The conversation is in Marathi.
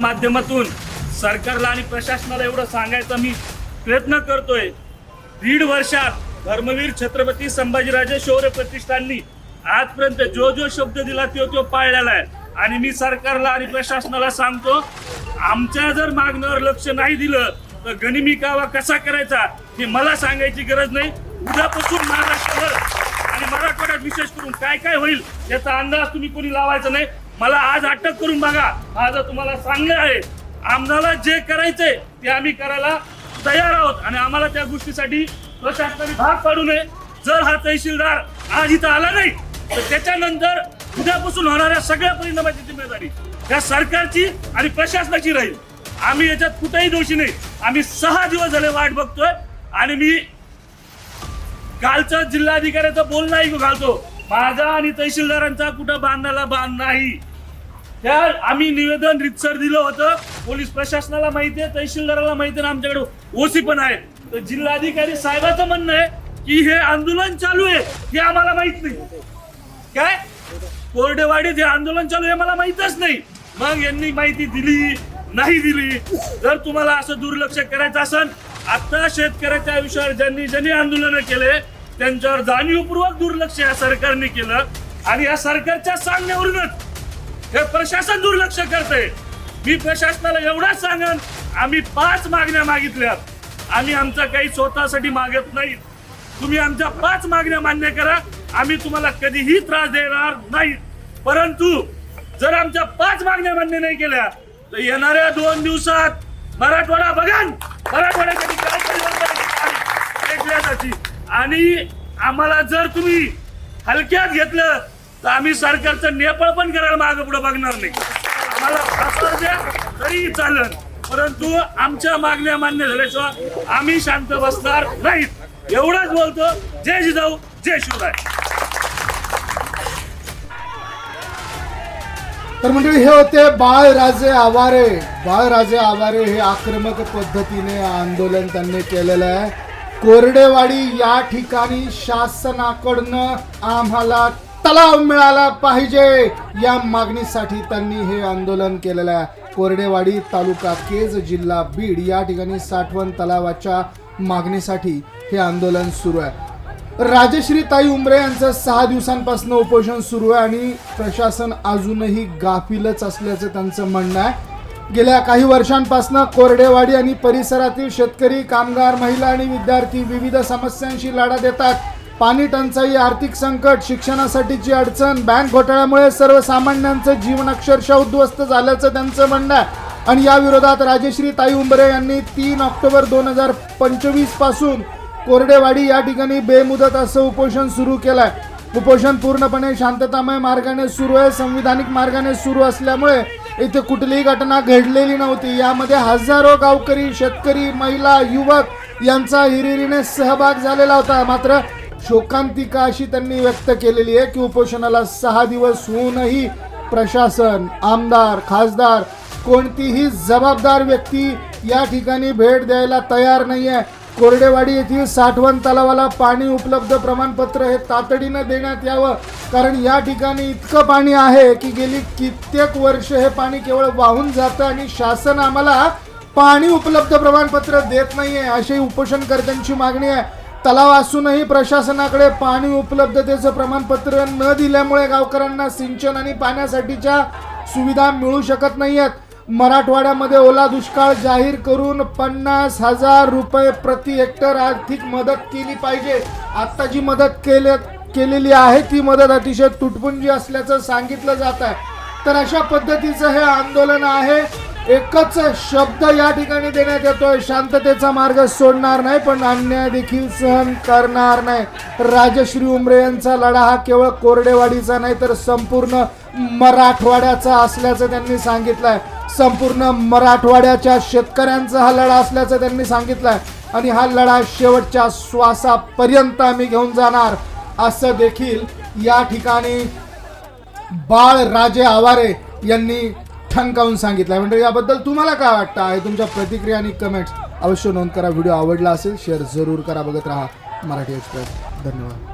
माध्यमातून सरकारला आणि प्रशासनाला एवढं सांगायचा मी प्रयत्न करतोय. दीड वर्षात धर्मवीर छत्रपती संभाजीराजे शौर्य प्रतिष्ठाननी आजपर्यंत जो जो शब्द दिला तो तो पाळलेला आहे. आणि मी सरकारला आणि प्रशासनाला सांगतो आमच्या जर मागण्यावर लक्ष नाही दिलं तर गनिमी कावा कसा करायचा हे मला सांगायची गरज नाही. उद्यापासून महाराष्ट्रभर आणि मराठवाड्यात विशेष करून काय काय होईल याचा अंदाज तुम्ही कोणी लावायचा नाही. मला आज अटक करून बघा. माझं तुम्हाला सांगणं आहे. आम्हाला जे करायचंय ते आम्ही करायला तयार आहोत आणि आम्हाला त्या गोष्टीसाठी प्रशासनाने भाग पाडू नये. जर हा तहसीलदार आज इथं आला नाही तर त्याच्यानंतर उद्यापासून होणाऱ्या सगळ्या परिणामाची जिम्मेदारी त्या सरकारची आणि प्रशासनाची राहील. आम्ही याच्यात कुठेही दोषी नाही. आम्ही सहा दिवस झाले वाट बघतोय आणि मी कालचं जिल्हाधिकाऱ्याचं बोलणं ऐकू घालतो. माझा आणि तहसीलदारांचा कुठं बांधायला बांध नाही. त्या आम्ही निवेदन रितसर दिलं होतं. पोलीस प्रशासनाला माहिती आहे तहसीलदाराला माहिती आहे आमच्याकडे ओसी पण आहे. तर जिल्हाधिकारी साहेबाचं म्हणणं आहे की हे आंदोलन चालू आहे हे आम्हाला माहीत नाही. काय? कोरडेवाडीत हे आंदोलन चालू आहे मला माहितच नाही. मग यांनी माहिती दिली नाही दिली. जर तुम्हाला असं दुर्लक्ष करायचं असेल आता शेतकऱ्याच्या विषयावर ज्यांनी ज्यांनी आंदोलन केले त्यांच्यावर जाणीवपूर्वक दुर्लक्ष या सरकारने केलं. आणि या सरकारच्या सांगण्यावरूनच हे प्रशासन दुर्लक्ष करते मी प्रशासनाला एवढाच सांगन आम्ही पाच मागण्या मागितल्यात. आम्ही आमचं काही स्वतःसाठी मागत नाही. तुम्ही आमच्या पाच मागण्या मान्य करा आम्ही तुम्हाला कधीही त्रास देणार नाही. परंतु जर आमच्या पाच मागण्या मान्य नाही केल्या तर येणाऱ्या दोन दिवसात मराठवाडा बघा मराठवाड्यासाठी काय परिवर्तन आणि आम्हाला जर तुम्ही हलक्यात घेतलं तर आम्ही सरकारचं नेपाळ पण करायला मागं पुढे बघणार नाही. आम्हाला फासावर द्या तरी चालेल. परंतु आमच्या मागण्या मान्य झाल्याशिवाय आम्ही शांत बसणार नाहीत. एवढंच बोलतो. जय जिजाऊ जय शिवराय. तर मंडळी हे होते बाळराजे आवारे. बाळराजे आवारे हे आक्रमक पद्धतीने आंदोलन त्यांनी केलेलं आहे. कोरडेवाडी या ठिकाणी शासनाकडनं आम्हाला तलाव मिळाला पाहिजे. या मागणीसाठी त्यांनी हे आंदोलन केलेलं आहे. कोरडेवाडी तालुका केज जिल्हा बीड या ठिकाणी साठवण तलावाच्या मागणीसाठी हे आंदोलन सुरू आहे. राजश्री ताई उमरे यांचं सहा दिवसांपासून उपोषण सुरू आहे आणि प्रशासन अजूनही गाफीलच असल्याचं त्यांचं म्हणणं आहे. गेल्या काही वर्षांपासून कोरडेवाडी आणि परिसरातील शेतकरी कामगार महिला आणि विद्यार्थी विविध समस्यांशी लढा देतात. पाणी टंचाई आर्थिक संकट शिक्षणासाठीची अडचण बँक घोटाळ्यामुळे सर्वसामान्यांचं जीवन अक्षरशः उद्ध्वस्त झाल्याचं त्यांचं म्हणणं आहे. आणि या विरोधात राजश्री ताई उंबरे यांनी तीन ऑक्टोबर दोन हजार पंचवीसपासून कोरडेवाडी या ठिकाणी बेमुदत असं उपोषण सुरू केलंय. उपोषण पूर्णपणे शांततामय मार्गाने सुरू आहे. संविधानिक मार्गाने सुरू असल्यामुळे इथे कुठलीही घटना घडलेली नव्हती. यामध्ये हजारो गावकरी शेतकरी महिला युवक यांचा हिरिरीने सहभाग झालेला होता. मात्र शोकांतिका अशी त्यांनी व्यक्त केलेली आहे की उपोषणाला सहा दिवस होऊनही प्रशासन आमदार खासदार कोणतीही जबाबदार व्यक्ती या ठिकाणी भेट द्यायला तयार नाही आहे कोरडेवाडी येथील साठवण तलावाला पाणी उपलब्ध प्रमाणपत्र हे तातडीनं देण्यात यावं कारण या ठिकाणी इतकं पाणी आहे की गेली कित्येक वर्ष हे पाणी केवळ वाहून जातं आणि शासन आम्हाला पाणी उपलब्ध प्रमाणपत्र देत नाही आहे अशी उपोषणकर्त्यांची मागणी आहे. तलाव असूनही प्रशासनाकडे पाणी उपलब्धतेचं प्रमाणपत्र न दिल्यामुळे गावकऱ्यांना सिंचन आणि पाण्यासाठीच्या सुविधा मिळू शकत नाही आहेत मराठवाड्यामध्ये ओला दुष्काळ जाहीर करून पन्नास हजार रुपये प्रति हेक्टर आर्थिक मदत केली पाहिजे. आत्ता जी मदत केले केलेली आहे ती मदत अतिशय तुटपुंजी असल्याचं सांगितलं जात आहे तर अशा पद्धतीचं हे आंदोलन आहे. एकच शब्द या ठिकाणी देण्यात येतोय. शांततेचा मार्ग सोडणार नाही पण अन्याय देखील सहन करणार नाही. राजश्री उमरे यांचा लढा हा केवळ कोरडेवाडीचा नाही तर संपूर्ण मराठवाड्याचा असल्याचं त्यांनी सांगितलंय. संपूर्ण मराठवाड्याच्या शेतकऱ्यांचा हा लढा असल्याचं त्यांनी सांगितलंय. आणि हा लढा शेवटच्या श्वासापर्यंत आम्ही घेऊन जाणार. असं देखील या ठिकाणी बाळ राजे आवारे यांनी ठणकावून सांगितलं. म्हणजे याबद्दल तुम्हाला काय वाटतं? आहे तुमच्या प्रतिक्रिया आणि कमेंट्स अवश्य नोंद करा. व्हिडिओ आवडला असेल शेअर जरूर करा. बघत राहा मराठी एक्सप्रेस. धन्यवाद.